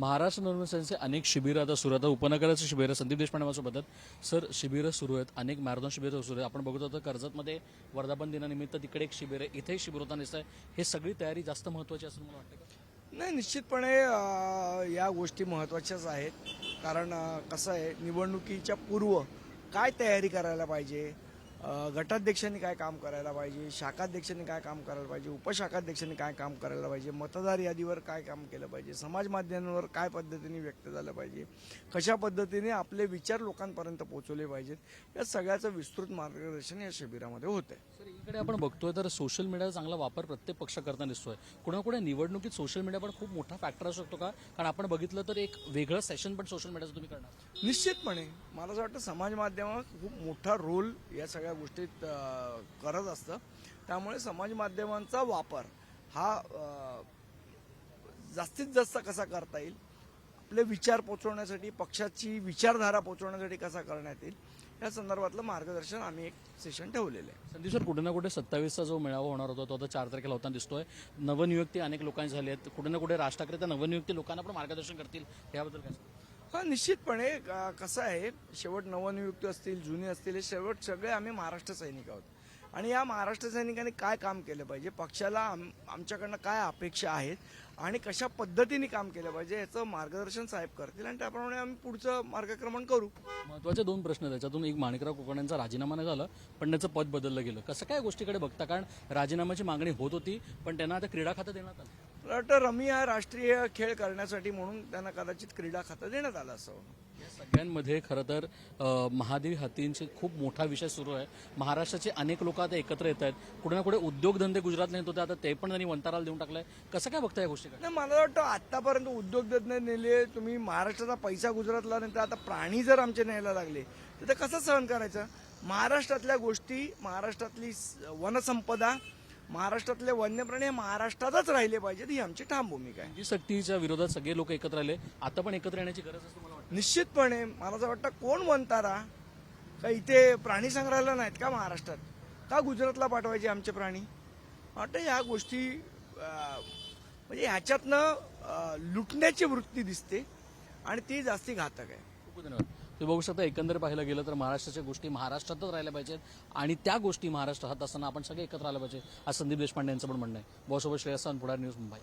महाराष्ट्र नवनिर्माणचे अनेक शिबिरं आता सुरू आहेत. आता उपनगराचं शिबिर संदीप देशपांडे माझ्यासोबत सर शिबिरं सुरू आहेत. अनेक मॅरेथॉन शिबिरं सुरू आहेत. आपण बघत होतो कर्जतमध्ये वर्धापन दिनानिमित्त तिकडे एक शिबिर आहे. इथेही शिबिर होता दिसत आहे हे सगळी तयारी जास्त महत्त्वाची असं मला वाटतं नाही निश्चितपणे या गोष्टी महत्त्वाच्याच आहेत. कारण कसं आहे निवडणुकीच्या पूर्व काय तयारी करायला पाहिजे? गटाध्यक्षांनी काय काम करायला पाहिजे? शाखाध्यक्षांनी काय काम करायला पाहिजे? उपशाखाध्यक्षांनी काय काम करायला पाहिजे? मतदार यादीवर काय काम केलं पाहिजे? समाज माध्यमांवर काय पद्धतीने व्यक्त झालं पाहिजे? कशा पद्धतीने आपले विचार लोकांपर्यंत पोहोचवले पाहिजेत? या सगळ्याचं विस्तृत मार्गदर्शन या शिबिरामध्ये होतं आहे सर इकडे आपण बघतोय तर सोशल मीडियाचा चांगला वापर प्रत्येक पक्ष करताना दिसतोय. कुणाकुठे निवडणुकीत सोशल मीडिया पण खूप मोठा फॅक्टर असू शकतो का? कारण आपण बघितलं तर एक वेगळं सेशन पण सोशल मीडियाचं तुम्ही करणार. निश्चितपणे. मला असं वाटतं समाज माध्यम खूप मोठा रोल या सगळ्या गोष्टीत करत असतं. त्यामुळे समाज माध्यमांचा वापर हा जास्तीत जास्त कसा करता येईल? आपले विचार पोचवण्यासाठी पक्षाची विचारधारा पोचवण्यासाठी कसा करण्यात येईल? या संदर्भातलं मार्गदर्शन आम्ही एक सेशन ठेवलेलं आहे. संदीप सर कुठे ना कुठे सत्तावीसचा जो मेळावा होणार होता तो आता चार तारखेला होताना दिसतोय. नवनियुक्ती अनेक लोकांनी झाली आहेत. कुठे ना कुठे राज ठाकरे त्या नवनियुक्ती लोकांना पण मार्गदर्शन करतील. याबद्दल काय हा निश्चितपणे कसं आहे शेवट नवनियुक्त असतील जुने असतील हे शेवट सगळे आम्ही महाराष्ट्र सैनिक आहोत. आणि या महाराष्ट्र सैनिकांनी काय काम केलं पाहिजे? पक्षाला आम आमच्याकडनं काय अपेक्षा आहेत? आणि कशा पद्धतीने काम केलं पाहिजे? याचं मार्गदर्शन साहेब करतील आणि त्याप्रमाणे आम्ही पुढचं मार्गक्रमण करू. महत्त्वाचे दोन प्रश्न आहेत. त्याच्यातून एक माणिकराव कोकणांचा राजीनामा नाही झाला पण त्याचं पद बदललं गेलं. कसं काय गोष्टीकडे बघता? कारण राजीनाम्याची मागणी होत होती पण त्यांना आता क्रीडा खातं देण्यात आलं. मला वाटतं रमी हा राष्ट्रीय खेळ करण्यासाठी म्हणून त्यांना कदाचित क्रीडा खातं देण्यात आलं असावं या सगळ्यांमध्ये खरं तर महादेवी हातींचे खूप मोठा विषय सुरू आहे. महाराष्ट्राचे अनेक लोक आता एकत्र येत आहेत. कुठे ना कुठे उद्योगधंदे गुजरातला येत होते. आता ते पण त्यांनी वंताराला देऊन टाकलंय. कसं काय बघता या गोष्टीकडे नाही मला वाटतं आतापर्यंत उद्योगतज्ञ नेले तुम्ही महाराष्ट्राचा पैसा गुजरातला नंतर आता प्राणी जर आमचे न्यायला लागले तर ते कसं सहन करायचं? महाराष्ट्रातल्या गोष्टी महाराष्ट्रातली वनसंपदा महाराष्ट्रातले वन्यप्राणी हे महाराष्ट्रातच राहिले पाहिजेत. ही आमची ठाम भूमिका आहे. जी सक्तीच्या विरोधात सगळे लोक एकत्र आले. आता पण एकत्र येण्याची गरज असते मला वाटतं? निश्चितपणे मला असं वाटतं कोण वनतारा का इथे प्राणी संग्रहालय नाहीत का महाराष्ट्रात? का गुजरातला पाठवायचे आमचे प्राणी? वाटतं ह्या गोष्टी म्हणजे ह्याच्यातनं लुटण्याची वृत्ती दिसते आणि ती जास्ती घातक आहे. खूप धन्यवाद. तुम्ही बघू शकता एकंदर पाहायला गेलं तर महाराष्ट्राच्या गोष्टी महाराष्ट्रातच राहिल्या पाहिजेत आणि त्या गोष्टी महाराष्ट्रात असताना आपण सगळे एकत्र आलं पाहिजे आज संदीप देशपांडे यांचं पण म्हणणं आहे. बॉसोबत श्रेयस्थान पुढार न्यूज मुंबई.